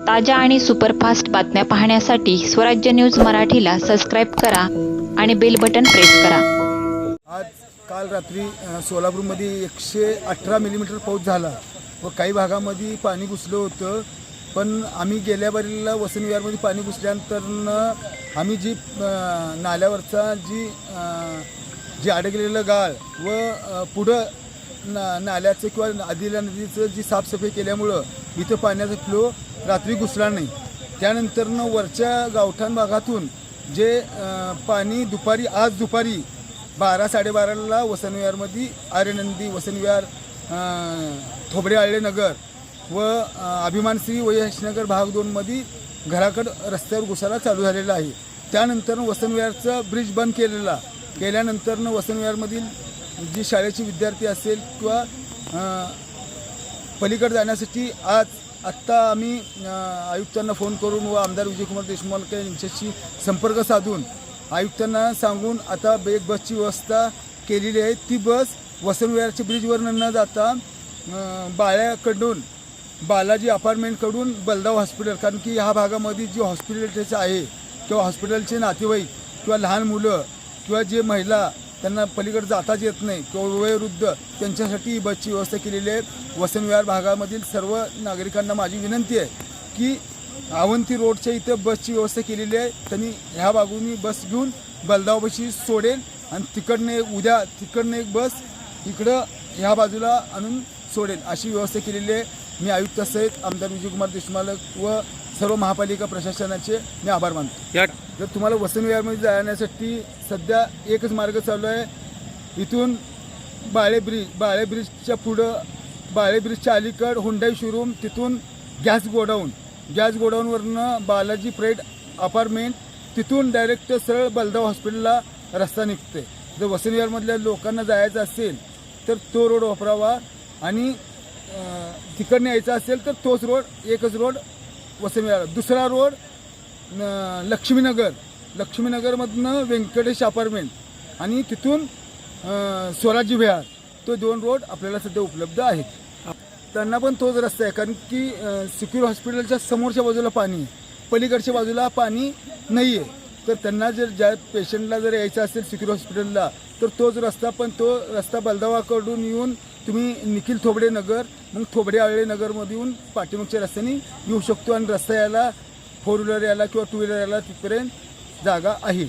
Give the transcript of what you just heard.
ताज्या आणि सुपरफास्ट बातम्या पाहण्यासाठी स्वराज्य न्यूज मराठीला सबस्क्राईब करा आणि बेल बटन प्रेस करा. आज काल रात्री सोलापूरमध्ये एकशे अठरा मिलीमीटर पाऊस झाला व काही भागामध्ये पाणी घुसलं होतं. पण आम्ही गेल्या बारीला विहारमध्ये पाणी घुसल्यानंतर आम्ही जी नाल्यावरचा जी जी अडकलेलं गाळ व पुढं ना नाल्याचं किंवा आदिल्या नदीचं जी साफसफाई केल्यामुळं इथं पाण्याचा फ्लो रात्री घुसला नाही. त्यानंतरनं वरच्या गावठाण भागातून जे पाणी दुपारी आज दुपारी बारा साडेबाराला वसनविहारमध्ये आर्यनंदी वसनविहार थोबडे आळे नगर व अभिमानश्री व भाग दोनमध्ये घराकडं रस्त्यावर घुसायला चालू झालेला आहे. त्यानंतर वसनविहारचा ब्रिज बंद केलेला केल्यानंतरनं वसनविहारमधील जी शाळेची विद्यार्थी असेल किंवा पलीकडे जाण्यासाठी आज आत्ता आम्ही आयुक्तांना फोन करून व आमदार विजयकुमार देशमुख यांच्याशी संपर्क साधून आयुक्तांना सांगून आता एक बसची व्यवस्था केलेली आहे. ती बस वसंतविहारच्या ब्रिजवरनं न जाता बाळ्याकडून बालाजी अपार्टमेंटकडून बलदाव हॉस्पिटल कारण की ह्या भागामध्ये जी हॉस्पिटलच आहे किंवा हॉस्पिटलचे नातेवाईक किंवा लहान मुलं किंवा जे महिला त्यांना पलीकडे जाताच येत नाही. किंवा वयोवृद्ध त्यांच्यासाठी ही बसची व्यवस्था केलेली आहे. वसनविहार भागामधील सर्व नागरिकांना माझी विनंती आहे की अवंती रोडच्या इथं बसची व्यवस्था केलेली आहे. त्यांनी ह्या बाजूनी बस घेऊन बलदावपाशी सोडेल आणि तिकडनं एक उद्या तिकडनं एक बस इकडं ह्या बाजूला आणून सोडेल अशी व्यवस्था केलेली आहे. मी आयुक्तासहित आमदार विजयकुमार देशमालक व सर्व महापालिका प्रशासनाचे मी आभार मानतो. जर तुम्हाला वसंतविहारमध्ये जाण्यासाठी सध्या एकच मार्ग चालू आहे इथून बाळे ब्रिज बाळे ब्रिजच्या पुढं बाळे ब्रिजच्या अलीकड हुंडाई शोरूम तिथून गॅस गोडाऊन गॅस गोडाऊनवरनं बालाजी प्रेड अपार्टमेंट तिथून डायरेक्ट सरळ बलदाव हॉस्पिटलला रस्ता निघते जर वसंतविहारमधल्या लोकांना जायचं असेल तर तो रोड वापरावा आणि तिकडनं यायचं असेल तर तोच रोड एकच रोड वसमिळाला दुसरा रोड न- लक्ष्मीनगर. लक्ष्मीनगरमधनं व्यंकटेश अपार्टमेंट. आणि तिथून अं, स्वराज्य विहार. तो दोन रोड आपल्याला सध्या उपलब्ध आहेत. त्यांना पण तोच रस्ता आहे. कारण की सिक्युर हॉस्पिटलच्या समोरच्या बाजूला पाणी आहे. पलीकडच्या बाजूला पाणी नाही आहे तर त्यांना जर ज्या पेशंटला जर यायचं असेल सिक्युर हॉस्पिटलला तर तोच रस्ता पण तो रस्ता बलदावाकडून येऊन तुम्ही निखिल थोबडे नगर मग थोबडे आळे नगरमध्ये येऊन पाठीमागच्या रस्त्याने येऊ शकतो आणि रस्ता यायला फोर व्हीलर यायला किंवा टू व्हीलर यायला तिथपर्यंत जागा आहे.